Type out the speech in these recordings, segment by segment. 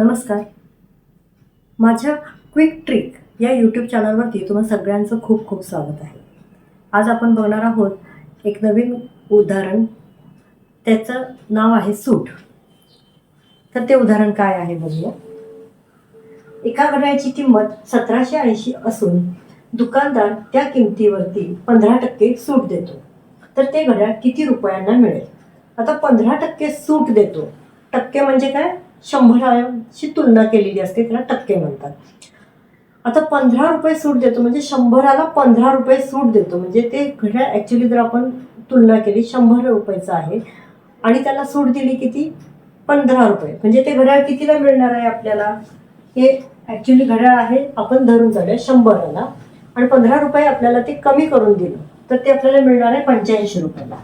नमस्कार. माझ्या quick trick या यूट्यूब चॅनलवरती तुम्हा सगळ्यांचं खूप खूप स्वागत आहे. आज आपण बघणार आहोत एक नवीन उदाहरण. त्याचं नाव आहे सूट. तर ते उदाहरण काय आहे बघूया. एका घड्याळची किंमत सतराशे ऐंशी असून दुकानदार त्या किमतीवरती पंधरा टक्के सूट देतो. तर ते घड्याळ किती रुपयांना मिळेल? आता पंधरा टक्के सूट देतो. टक्के म्हणजे काय? शंभराशी तुलना केलेली असते त्याला टक्के म्हणतात. आता पंधरा रुपये सूट देतो म्हणजे शंभराला पंधरा रुपये सूट देतो. म्हणजे ते घड्याळ ॲक्च्युली जर आपण तुलना केली शंभर रुपयाचं आहे. आणि त्याला सूट दिली किती? पंधरा रुपये. म्हणजे ते घड्याळ कितीला मिळणार आहे आपल्याला? हे ॲक्च्युली घड्याळ आहे आपण धरून जाऊया शंभराला. आणि पंधरा रुपये आपल्याला ते कमी करून दिलं तर ते आपल्याला मिळणार आहे पंच्याऐंशी रुपयाला.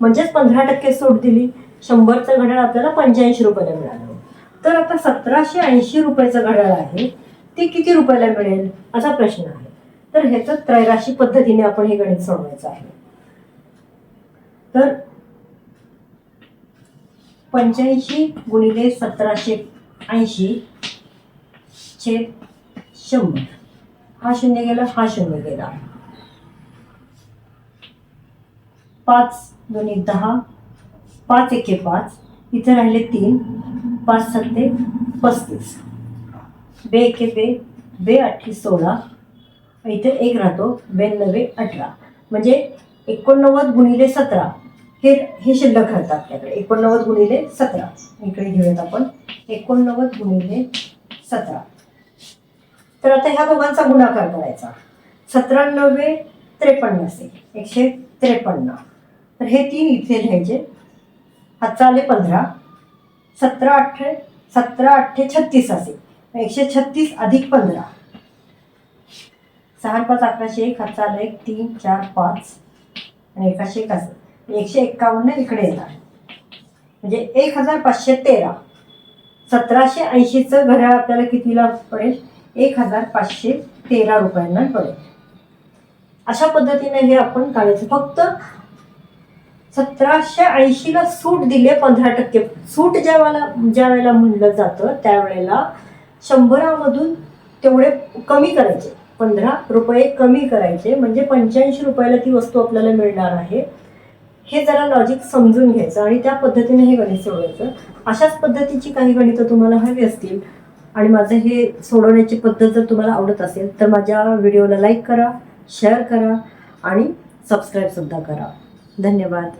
म्हणजेच पंधरा टक्के सूट दिली शंभरचं घड्याळ आपल्याला पंच्याऐंशी रुपयाला मिळालं. तर आता सतराशे ऐंशी रुपयाचं घड्याळ आहे. ते किती रुपयाला मिळेल? असा प्रश्न आहे. तर ह्याचं त्रैराशी पद्धतीने आपण हे गणित सोडवायचं आहे. तर पंच्याऐंशी गुणिले सतराशे ऐंशी छेद शंभर. हा शून्य गेला हा शून्य गेला. पाच दोन्ही दहा पाच एके पाच इथे राहिले तीन. पाच सत्ते पस्तीस. बे एके बे बे अठ्ठी सोळा इथे एक राहतो बे नवे अठरा. म्हणजे एकोणनव्वद गुणिले सतरा हे हे शिल्लक राहतं आपल्याकडे. एकोणनव्वद गुणिले सतरा. इकडे घेऊयात आपण. एकोणनव्वद गुणिले सतरा. तर आता ह्या दोघांचा गुणाकार करायचा. सतरा नव्वे त्रेपन्न असेल. एकशे त्रेपन्न. तर हे तीन इथे लिहायचे. हातचा आले पंधरा. सतरा अठ्ठे सतरा अठ्ठे छत्तीस असेल एकशे छत्तीस अधिक पंधरा. सहा पाच अकराशे एक हातचा आला एक तीन चार पाच. आणि एकाशे एक असेल एकशे एक्कावन्न इकडे येणार म्हणजे एक हजार पाचशे तेरा. सतराशे ऐंशीचं घड्याळ आपल्याला कितीला पडेल? एक हजार पाचशे तेरा रुपयांना पडेल. अशा पद्धतीने हे आपण काढायचं. फक्त सतराशे ऐंशीला सूट दिले पंधरा टक्के. सूट ज्या वेळेला ज्या वेळेला म्हणलं जातं त्यावेळेला शंभरामधून तेवढे कमी करायचे. पंधरा रुपये कमी करायचे. म्हणजे पंच्याऐंशी रुपयाला ती वस्तू आपल्याला मिळणार आहे. हे जरा लॉजिक समजून घ्यायचं आणि त्या पद्धतीने हे गणित सोडवायचं. अशाच पद्धतीची काही गणितं तुम्हाला हवी असतील आणि माझं हे सोडवण्याची पद्धत जर तुम्हाला आवडत असेल तर माझ्या व्हिडिओला लाईक करा शेअर करा आणि सबस्क्राईबसुद्धा करा. धन्यवाद.